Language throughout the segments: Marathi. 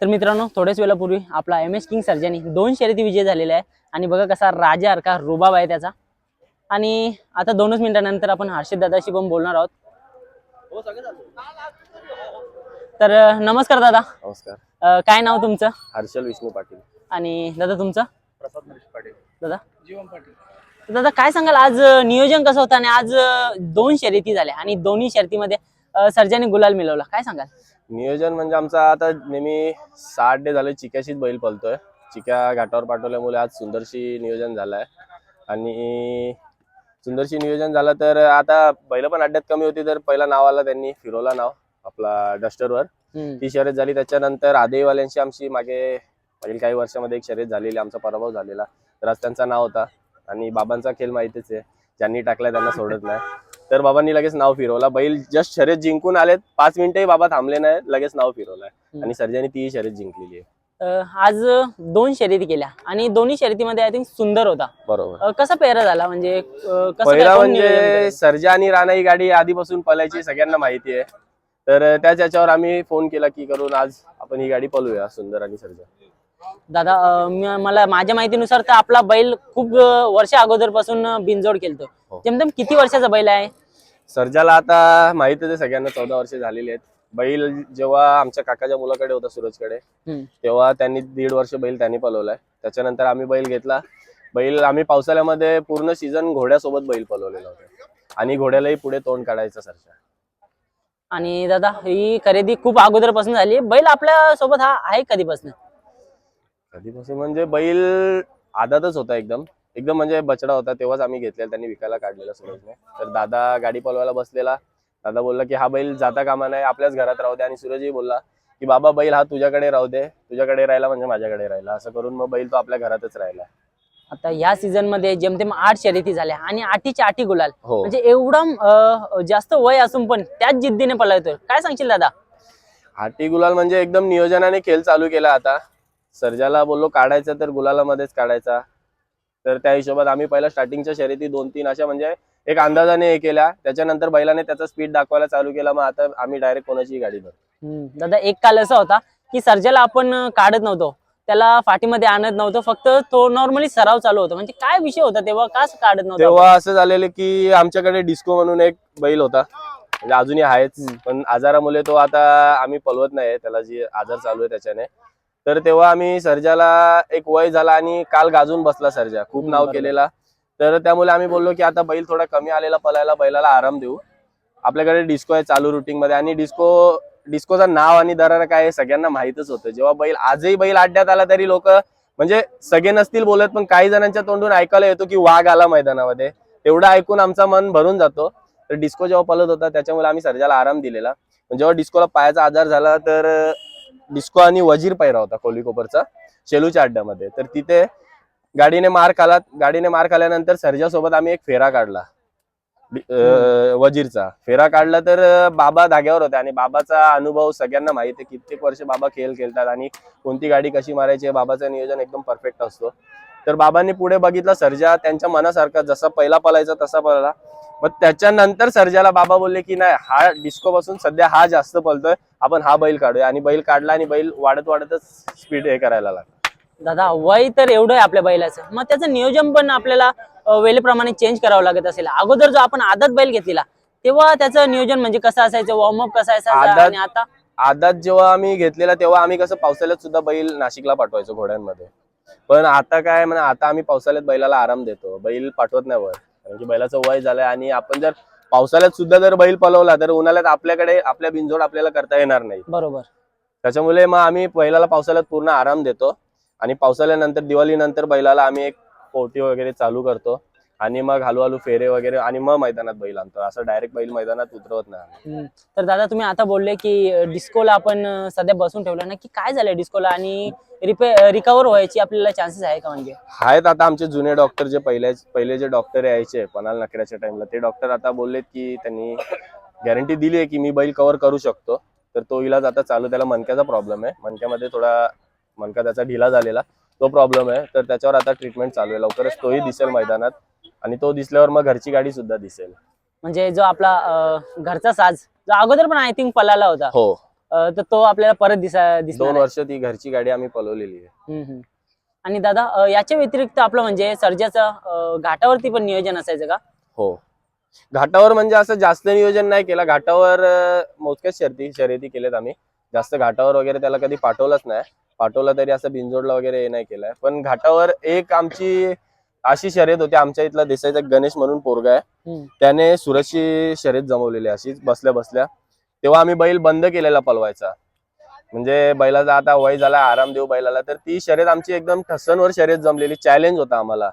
तर मित्रांनो थोड्याच वेळापूर्वी आपला एम एस किंग सर्जनी दोन शर्यती विजय झालेला आहे आणि बघा कसा राजा का रुबाब आहे त्याचा. आणि आता दोनच मिनिटानंतर आपण हर्षद दादाशी पण बोलणार आहोत. तर नमस्कार दादा. नमस्कार. अं, काय नाव तुमचं? हर्षल विष्णू पाटील. आणि दादा तुमचं? प्रसाद नरेश पाटील. दादा? जीवन पाटील. तर दादा काय सांगाल? आज अं, नियोजन कसं होतं आणि आज अं, दोन शर्यती झाल्या आणि दोन्ही शर्यतीमध्ये अं, सर्जाने गुलाल मिळवला काय सांगाल? नियोजन म्हणजे आमचा आता नेहमी साठ डे झाले चिक्याशीच बैल पळतोय. चिक्या घाटावर पाठवल्यामुळे आज सुंदरशी नियोजन झालंय. आणि सुंदरशी नियोजन झालं तर आता बैल पण अड्ड्यात कमी होती तर पहिला नाव आला त्यांनी फिरवला नाव आपला डस्टरवर. ती शर्यत झाली. त्याच्यानंतर आदेवाल्यांशी आमची मागे मागील काही वर्षामध्ये एक शर्यत झालेली आमचा पराभव झालेला. तर आज त्यांचा नाव होता. आणि बाबांचा खेळ माहितीच आहे. ज्यांनी टाकलाय त्यांना सोडत नाही. तर बाबांनी लगेच नाव फिरवला. बैल जस्ट शर्यत जिंकून आलेत. पाच मिनिटही बाबा थांबले नाही लगेच नाव फिरवलंय. आणि सर्जानी ती शर्यत जिंकलेली आहे. आज दोन शर्यती केल्या. आणि दोन्ही शर्यतीमध्ये आय थिंक सुंदर होता. बरोबर. कसा पेहरा झाला? म्हणजे पहिला म्हणजे? सर्जा आणि राणा ही गाडी आधीपासून पळायची सगळ्यांना माहिती आहे. तर त्याच याच्यावर आम्ही फोन केला की करून आज आपण ही गाडी पळूया सुंदर आणि सर्जा. दादा मला माझ्या माहितीनुसार तर आपला बैल खूप वर्ष अगोदरपासून बिनजोड खेळतो. हो. जमदम किती वर्षाचा बैल आहे? सर्जाला आता माहितच आहे सगळ्यांना चौदा वर्ष झालेली आहेत. बैल जेव्हा आमच्या काकाच्या मुलाकडे होता सूरजकडे. तेव्हा त्यांनी दीड वर्ष बैल त्यांनी पलवलाय. त्याच्यानंतर आम्ही बैल घेतला. बैल आम्ही पावसाळ्यामध्ये पूर्ण सीझन घोड्यासोबत बैल पलवलेला होता. आणि घोड्यालाही पुढे तोंड काढायचं सरजा आणि दादा ही खरेदी खूप अगोदरपासून झाली बैल आपल्यासोबत हा आहे कधीपासून? कधीपासून? म्हणजे बैल आदातच होता एकदम. एकदम म्हणजे बछडा होता तेव्हाच आम्ही घेतलेला त्यांनी विकायला काढलेला सूरजने तर दादा गाडी पलवायला बसलेला. दादा बोलला की हा बैल जाता कामा नाही आपल्याच घरात राहू दे. आणि सूरजही बोलला की बाबा बैल हा तुझ्याकडे राहू दे. तुझ्याकडे राहिला म्हणजे माझ्याकडे राहिला. असं करून मग बैल तो आपल्या घरातच राहिला. आता ह्या सीझनमध्ये जेमतेम आठ शर्यती झाल्या आणि आठीच्या आठी गुलाल. हो. म्हणजे एवढा जास्त वय असून पण त्याच जिद्दीने पळतोय काय सांगशील दादा? हाटी गुलाल म्हणजे एकदम नियोजनाने खेळ चालू केला आता. सर्जाला बोललो काढायचा तर गुलालामध्येच काढायचा. तर त्या हिशोबात आम्ही पहिला स्टार्टिंगच्या शर्यती दोन तीन अशा म्हणजे एक अंदाजाने हे केल्या. त्याच्यानंतर बैलाने त्याचा स्पीड दाखवायला चालू केला. मग आता आम्ही डायरेक्ट कोणाची गाडी धरतो. दादा एक काल असा होता की सर्जाला आपण काढत नव्हतो. त्याला फाटीमध्ये आणत नव्हतं. फक्त तो नॉर्मली सराव चालू होता. म्हणजे काय विषय होता तेव्हा? का काढत नव्हतं तेव्हा असं झालेलं की आमच्याकडे डिस्को म्हणून एक बैल होता. म्हणजे अजूनही आहेच. पण आजारामुळे तो आता आम्ही पलवत नाही त्याला जी आजार चालू आहे त्याच्याने. तर तेव्हा आम्ही सर्जाला एक वय झाला आणि काल गाजून बसला सर्जा. खूप नाव. केलेला. तर त्यामुळे आम्ही बोललो की आता बैल थोडा कमी आलेला पलायला बैलाला आराम देऊ. आपल्याकडे डिस्को आहे चालू रुटीन मध्ये आणि डिस्को डिस्कोचं नाव आणि दरारा काय सगळ्यांना माहितच होतं. जेव्हा बैल आजही बैल अड्ड्यात आला तरी लोक म्हणजे सगळे नसतील बोलत पण काही जणांच्या तोंडून ऐकायला येतो की वाघ आला मैदानामध्ये. तेवढं ऐकून आमचा मन भरून जातो. तर डिस्को जेव्हा पलत होता त्याच्यामुळे आम्ही सर्जाला आराम दिलेला. जेव्हा डिस्कोला पायाचा आजार झाला तर डिस्को आणि वजीर पैरा होता कोलीकोपरचा शेलूच्या अड्ड्यामध्ये. तर तिथे गाडीने मार खाला गाडीने मार खाल्यानंतर सर्जासोबत आम्ही एक फेरा काढला. वजीरचा. फेरा काढला तर बाबा धाग्यावर होते आणि बाबाचा अनुभव सगळ्यांना माहिती आहे. कित्येक वर्ष बाबा खेळ खेळतात आणि कोणती गाडी कशी मारायची बाबाचं नियोजन एकदम परफेक्ट असतो. तर बाबांनी पुढे बघितलं सर्जा त्यांच्या मनासारखा जसा पहिला पळायचा तसा पळाला. मग त्याच्यानंतर सर्जाला बाबा बोलले की नाही हा डिस्को पासून सध्या हा जास्त पळतोय आपण हा बैल काढूया. आणि बैल काढला आणि बैल वाढत वाढतच स्पीड हे करायला लागला. दादा वय तर एवढं आहे आपल्या बैलाचं. मग त्याचं नियोजन पण आपल्याला वेळेप्रमाणे चेंज करावं लागत असेल. अगोदर जो आपण आदत बैल घेतलेला तेव्हा त्याचं नियोजन म्हणजे कसं असायचं? वॉर्मअप कसं असायचं? आणि आता? आदात जेव्हा आम्ही घेतलेला तेव्हा आम्ही कसं पावसाळ्यात सुद्धा बैल नाशिकला पाठवायचो घोड्यांमध्ये. पण आता काय म्हणजे आता आम्ही पावसाळ्यात बैलाला आराम देतो. बैल पाठवत नाही वर. कारण की बैलाचं वय झालंय आणि आपण जर पावसाळ्यात सुद्धा जर बैल पलवला तर उन्हाळ्यात आपल्याकडे आपल्या बिनजोड आपल्याला करता येणार नाही. बरोबर. त्याच्यामुळे मग आम्ही बैलाला पावसाळ्यात पूर्ण आराम देतो. आणि पावसाळ्यानंतर दिवाळीनंतर बैलाला आम्ही एक पोटी वगैरे चालू करतो. आणि मग हळूहळू फेरे वगैरे आणि मग मैदानात बैल आणतो. असं डायरेक्ट बैल मैदानात उतरवत नाही. हम्म. तर दादा तुम्ही आता बोलले की अं, डिस्कोला आपण अं, सध्या बसून ठेवलं नक्की काय झालंय डिस्कोला आणि रिपे रिकवर व्हायची आपल्याला चान्सेस आहे का म्हणजे? आहेत आता आमचे जुने डॉक्टर जे पहिले पहिले जे डॉक्टर यायचे पनाल नकऱ्याच्या टाइमला ते डॉक्टर आता बोललेत की त्यांनी गॅरंटी दिली आहे की मी बैल कव्हर करू शकतो. तर तो इलाज आता चालू त्याला मणक्याचा प्रॉब्लेम आहे. मणक्यामध्ये थोडा मणका त्याचा ढिला झालेला तो प्रॉब्लेम आहे. तर त्याच्यावर आता ट्रीटमेंट चालू आहे. लवकरच तोही दिसेल मैदानात. आणि तो दिसल्यावर मग घरची गाडी सुद्धा दिसेल. म्हणजे जो आपला अं, घरचा साज जो अगोदर पण आय थिंक पलाला होता. हो. अं, तर तो आपल्याला परत दिसा दिसणार दोन आहे. वर्ष ती घरची गाडी आम्ही पलवलेली आहे. हम्म, हम्म. आणि दादा अं, याच्या व्यतिरिक्त आपलं म्हणजे सर्जाचं अं, घाटावरती पण नियोजन असायचं का? हो. घाटावर म्हणजे असं जास्त नियोजन नाही केलं. घाटावर अं, मोजक्याच शर्ती शर्यती केल्यात आम्ही. जास्त घाटावर वगैरे त्याला कधी पाठवलंच नाही. पाठवलं तरी असं बिनजोडला वगैरे हे नाही केलंय. पण घाटावर एक आमची अशी शर्यत होती. आमच्या इथला देसाईचा गणेश म्हणून पोरगा आहे. त्याने सुरतची शर्यत जमवलेली अशीच बसल्या बसल्या. तेव्हा आम्ही बैल बंद केलेला पलवायचा. म्हणजे बैलाचा आता वय झाला आराम देऊ बैलाला तर ती शर्यत आमची एकदम ठसनवर शर्यत जमलेली. चॅलेंज होता आम्हाला.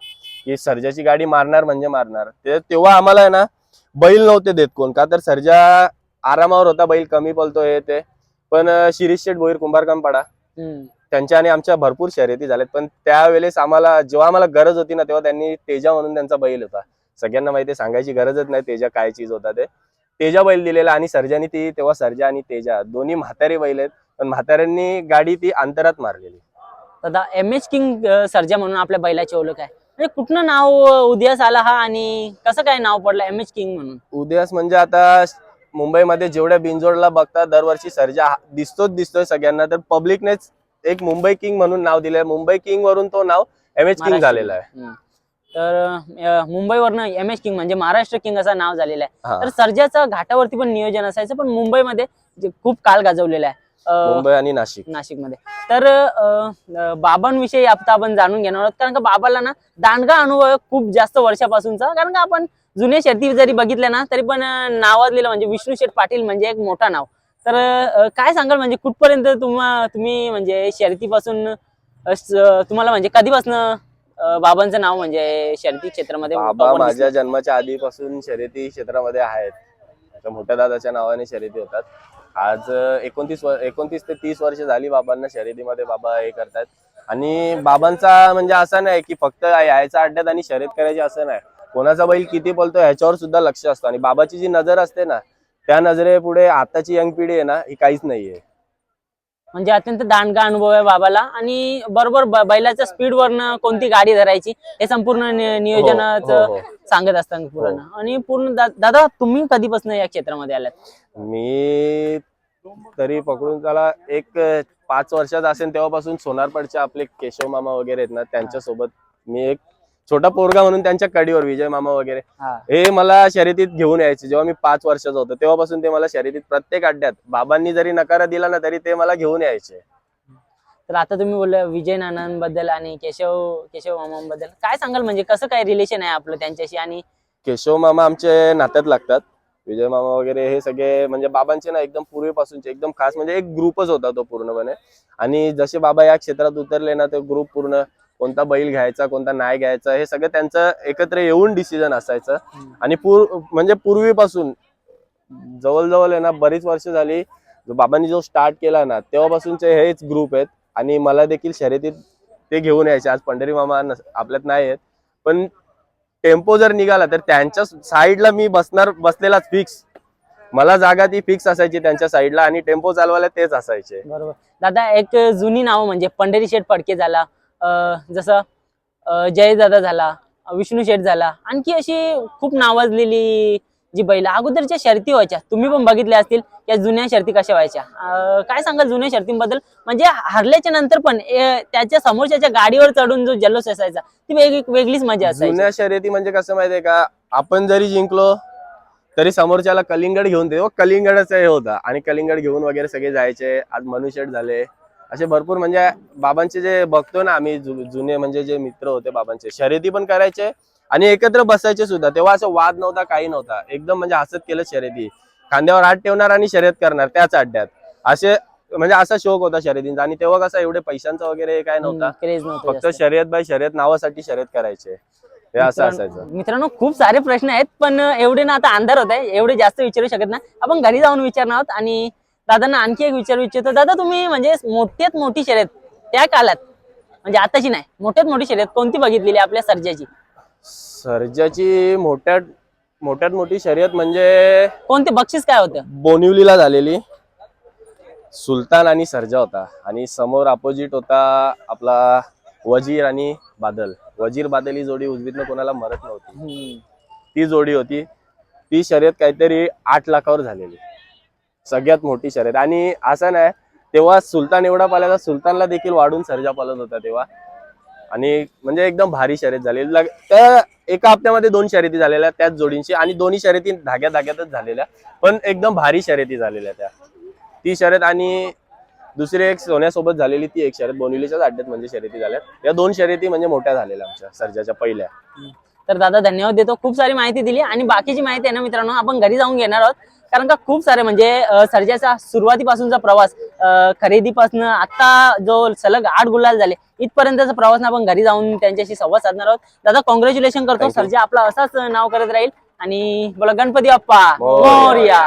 की सर्जाची गाडी मारणार म्हणजे मारणार. ते तेव्हा आम्हाला आहे ना बैल नव्हते देत कोण का तर सर्जा आरामावर होता. बैल कमी पलतो हे ते. पण शिरीष शेठ भोईर कुंभारकाम पाडा. त्यांच्या आणि आमच्या भरपूर शर्यती झाल्यात पण त्यावेळेस आम्हाला जेव्हा आम्हाला गरज होती ना तेव्हा त्यांनी तेजा म्हणून त्यांचा बैल होता. सगळ्यांना माहिती सांगायची गरजच नाही तेजा काय चीज होता ते. तेजा बैल दिलेला आणि सर्जानी ती तेव्हा सर्जा आणि तेजा दोन्ही म्हातारी बैल आहेत. पण म्हाताऱ्यांनी गाडी ती अंतरात मारलेली. दादा एम एच किंग सर्जा म्हणून आपल्या बैलाची ओळख आहे. म्हणजे कुठनं नाव उदयास आला हा आणि कसं काय नाव पडलं एम एच किंग म्हणून? उद्यास म्हणजे आता मुंबईमध्ये जेवढ्या बिनजोडला बघतात दरवर्षी सर्जा दिसतोच दिसतोय सगळ्यांना तर पब्लिकनेच एक मुंबई किंग म्हणून नाव दिलंय. मुंबई किंग वरून तो नाव एम एच किंग झालेला आहे. तर मुंबईवरनं एम एच किंग म्हणजे महाराष्ट्र किंग असं नाव झालेलं आहे. तर सर्जाचं घाटावरती पण नियोजन असायचं पण मुंबईमध्ये खूप काल गाजवलेलं आहे. मुंबई आणि नाशिक. नाशिकमध्ये. तर अं, अं, बाबांविषयी आता आपण जाणून घेणार आहोत. कारण का बाबाला ना दांडगा अनुभव खूप जास्त वर्षापासूनचा. कारण का आपण जुन्या शर्ती जरी बघितल्या ना तरी पण नावाजलेलं म्हणजे विष्णू शेठ पाटील म्हणजे एक मोठा नाव. तर काय सांगाल? म्हणजे कुठपर्यंत तुम्हा तुम्ही म्हणजे शर्यतीपासून स- तुम्हाला म्हणजे कधीपासून बाबांचं नाव म्हणजे शर्यती क्षेत्रामध्ये बाबा माझ्या जन्माच्या आधीपासून शर्यती क्षेत्रामध्ये आहेत. मोठ्या दादाच्या नावाने शर्यती होतात. आज एकोणतीस एकोणतीस ते तीस वर्ष झाली बाबांना शर्यतीमध्ये बाबा हे करतात. आणि बाबांचा म्हणजे असं नाही की फक्त यायचा अड्ड्यात आणि शर्यत करायची असं नाही. कोणाचा बैल किती बोलतो ह्याच्यावर सुद्धा लक्ष असतं. आणि बाबाची जी नजर असते ना त्या नजरेपुढे आताची यंग पिढी आहे ना ही काहीच नाहीये. म्हणजे अत्यंत दांडगा अनुभव आहे बाबाला. आणि बरोबर बैलाच्या स्पीड वरनं कोणती गाडी धरायची हे संपूर्ण नियोजनाचं हो, हो. सांगत असतात पूर्ण. आणि पूर्ण दादा तुम्ही कधीपासून या क्षेत्रामध्ये आलात? मी तरी पकडून त्याला एक पाच वर्षाचा असेल तेव्हापासून सोनारपडचे आपले केशव मामा वगैरे आहेत ना त्यांच्यासोबत मी एक छोटा पोरगा म्हणून त्यांच्या कडीवर विजय मामा वगैरे. हा. मला शर्यतीत घेऊन यायचे जेव्हा मी पाच वर्षाचा होतो. तेव्हापासून ते मला शर्यतीत प्रत्येक अड्ड्यात बाबांनी जरी नकार दिला ना तरी ते मला घेऊन यायचे. तर आता तुम्ही बोलले विजय नानांबद्दल आणि केशव केशव मामांबद्दल. काय सांगाल म्हणजे कसं काय रिलेशन आहे आपलं त्यांच्याशी आणि केशव मामा आमचे नात्यात लागतात. विजय मामा वगैरे हे सगळे म्हणजे बाबांचे ना एकदम पूर्वीपासूनचे एकदम खास म्हणजे एक ग्रुपच होता तो पूर्णपणे. आणि जसे बाबा या क्षेत्रात उतरले ना ते ग्रुप पूर्ण कोणता बैल घ्यायचा कोणता नाही घ्यायचा हे सगळं त्यांचं एकत्र येऊन डिसिजन असायचं. आणि पूर म्हणजे पूर्वीपासून जवळजवळ आहे ना बरीच वर्ष झाली जो बाबांनी जो स्टार्ट केला ना तेव्हापासूनचे हेच ग्रुप आहेत. आणि मला देखील शर्यतीत ते घेऊन यायचे. आज पंढरी मामा आपल्यात नाही आहेत. पण टेम्पो जर निघाला तर त्यांच्या साईडला मी बसणार बसलेलाच फिक्स मला जागा ती फिक्स असायची त्यांच्या साईडला आणि टेम्पो चालवायला तेच असायचे. बरोबर. दादा एक जुनी नाव म्हणजे पंढरी शेठ फडके झाला जसं जयदादा झाला विष्णू शेठ झाला आणखी अशी खूप नावाजलेली जी बैल अगोदरच्या शर्ती व्हायच्या तुम्ही पण बघितल्या असतील या जुन्या शर्ती कशा व्हायच्या? काय सांगाल जुन्या शर्तींबद्दल? म्हणजे हरल्याच्या नंतर पण त्याच्या समोरच्या गाडीवर चढून जो जल्लोष असायचा ती वेगळीच मजा असायची. जुन्या शर्यती म्हणजे कसं माहितीये का आपण जरी जिंकलो तरी समोरच्याला कलिंगड घेऊन दे. हो, कलिंगडच हे होता. आणि कलिंगड घेऊन वगैरे सगळे जायचे. आज मनुष्यट झाले. असे भरपूर म्हणजे बाबांचे जे बघतो ना आम्ही जुने म्हणजे जे मित्र होते बाबांचे शर्यती पण करायचे आणि एकत्र बसायचे सुद्धा. तेव्हा असं वाद नव्हता काही नव्हता. एकदम म्हणजे हसत केलं शर्यती. खांद्यावर हात ठेवणार आणि शर्यत करणार त्याच अड्ड्यात. असे म्हणजे असा शोक होता शर्यतींचा आणि तेव्हा कसं एवढे पैशांचा वगैरे काय नव्हता. फक्त. शर्यत बाय शर्यत नावासाठी शर्यत करायचे. हे असं असायचं. मित्रांनो खूप सारे प्रश्न आहेत पण एवढे ना आता अंधार होत आहे. एवढे जास्त विचारू शकत नाही. आपण घरी जाऊन विचारणार आहोत आणि दादांना आणखी एक विचारू इच्छितो. दादा तुम्ही म्हणजे मोठ्यात मोठी शर्यत त्या काळात म्हणजे आताची नाही मोठ्यात मोठी शर्यत कोणती बघितलेली आपल्या सर्जाची? सर्जाची मोठ्यात मोठ्यात मोठी शर्यत म्हणजे कोणते? बक्षीस काय होतं? बोनिवलीला झालेली. सुलतान आणि सर्जा होता. आणि समोर अपोजिट होता आपला वजीर आणि बादल. वजीर बादल ही जोडी उजवीतनं कोणाला मरत नव्हती. ती जोडी होती. ती शर्यत काहीतरी आठ लाखावर झालेली. सगळ्यात मोठी शर्यत. आणि असं नाही तेव्हा सुलतान एवढा पाल्याचा सुलतानला देखील वाढून सर्जा पालत होता तेव्हा. आणि म्हणजे एकदम भारी शर्यत झाली. त्या एका हप्त्यामध्ये दोन शर्यती झालेल्या त्याच जोडींची आणि दोन्ही शर्यती धाग्या धाग्यातच झालेल्या. पण एकदम भारी शर्यती झालेल्या त्या. ती शर्यत आणि दुसरी एक सोन्यासोबत झालेली ती एक शर्यत बोनिवलीच्याच अड्ड्यात म्हणजे शर्यती झाल्यात. या दोन शर्यती म्हणजे मोठ्या झालेल्या आमच्या सर्जाच्या पहिल्या. तर दादा धन्यवाद देतो. खूप सारी माहिती दिली आणि बाकीची माहिती आहे ना मित्रांनो आपण घरी जाऊन घेणार आहोत. कारण का खूप सारे म्हणजे सर्जाचा सुरुवातीपासूनचा प्रवास खरेदीपासून आता जो सलग आठ गुलाल झाले इथपर्यंतचा प्रवास आपण घरी जाऊन त्यांच्याशी संवाद साधणार आहोत दादा कॉंग्रॅच्युलेशन करतो. सर्जा आपला असाच नाव करत राहील आणि बोला गणपती बाप्पा. मोरया